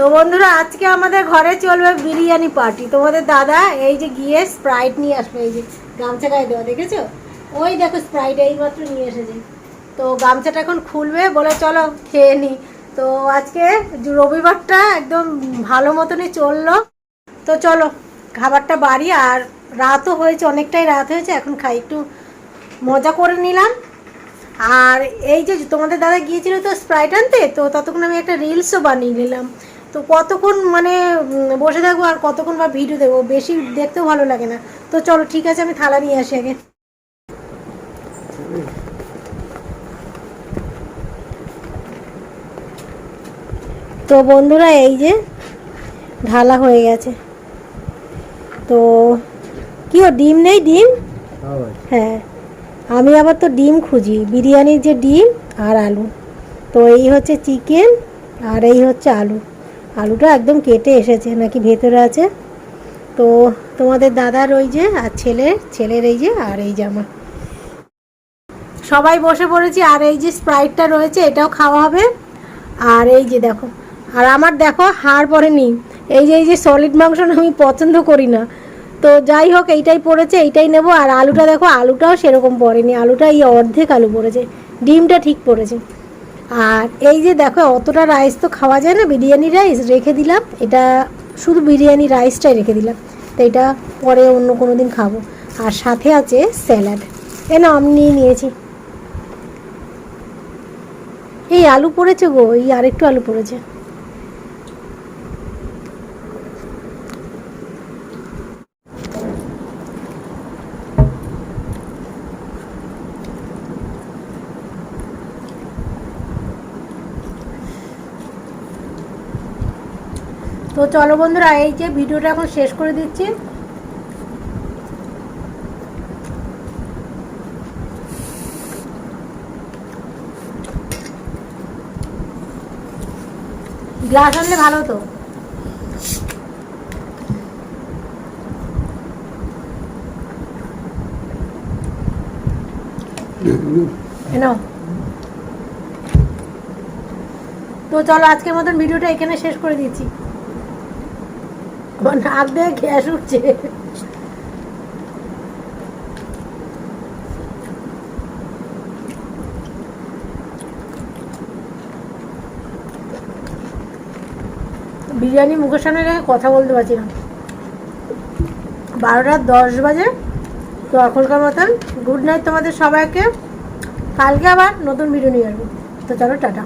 তো বন্ধুরা, আজকে আমাদের ঘরে চলবে বিরিয়ানি পার্টি। তোমাদের দাদা এই যে গিয়ে স্প্রাইট নিয়ে আসবে, এই যে গামছা গায়ে দেওয়া, দেখেছ? ওই দেখো স্প্রাইট এইমাত্র নিয়ে এসেছে। তো গামছাটা এখন খুলবে, বলে চলো খেয়ে নি। তো আজকে রবিবারটা একদম ভালো মতনই চলল। তো চলো, খাবারটা বাড়ি, আর রাতও হয়েছে, অনেকটাই রাত হয়েছে, এখন খাই, একটু মজা করে নিলাম। আর এই যে তোমাদের দাদা গিয়েছিল তো স্প্রাইট আনতে, তো ততক্ষণ আমি একটা রিলসও বানিয়ে নিলাম। তো কতক্ষণ মানে বসে থাকব আর কতক্ষণ বা ভিডিও দেবো বেশি দেখতেও ভালো লাগে না। তো চলো ঠিক আছে আমি থালা নিয়ে আসি আগে। তো বন্ধুরা এই যে ঢালা হয়ে গেছে। তো কি ও ডিম নেই ডিম? হ্যাঁ আমি আবার তো ডিম খুঁজি বিরিয়ানির যে ডিম আর আলু। তো এই হচ্ছে চিকেন আর এই হচ্ছে আলু। আলুটা একদম কেটে এসেছে, নাকি ভেতরে আছে? তো তোমাদের দাদার ওই যে, আর ছেলের ছেলের এই যে, আর এই আমার সবাই বসে পড়েছি, আর এই যে স্প্রাইটটা রয়েছে, এটাও খাওয়া হবে। আর এই যে দেখো, আর আমার দেখো, হাড় পড়েনি। এই যে এই যে সলিড মাংস আমি পছন্দ করি না। তো যাই হোক, এইটাই পড়েছে, এইটাই নেব। আর আলুটা দেখো, আলুটাও সেরকম পড়েনি। আলুটা এই অর্ধেক আলু পড়েছে। ডিমটা ঠিক পড়েছে। আর এই যে দেখো, অতটা রাইস তো খাওয়া যায় না, বিরিয়ানি রাইস রেখে দিলাম। এটা শুধু বিরিয়ানি রাইসটাই রেখে দিলাম। তো এটা পরে অন্য কোনো দিন খাব। আর সাথে আছে স্যালাড এ না আমি নিয়ে নিয়েছি। এই আলু পড়েছে গো, এই আরেকটু আলু পড়েছে। তো চলো বন্ধুরা, এই যে ভিডিওটা এখন শেষ করে দিচ্ছি। গ্লাস আনলে ভালো তো। তো চলো, আজকের মতন ভিডিওটা এখানে শেষ করে দিচ্ছি। নাক দিয়ে গ্যাস উঠছে বিরিয়ানি মুখের সামনে কথা বলতে পারছি না। বারোটা দশ বাজে। তো এখনকার মতন গুড নাইট তোমাদের সবাইকে। কালকে আবার নতুন ভিডিও নিয়ে আসব। তো চলো, টাটা।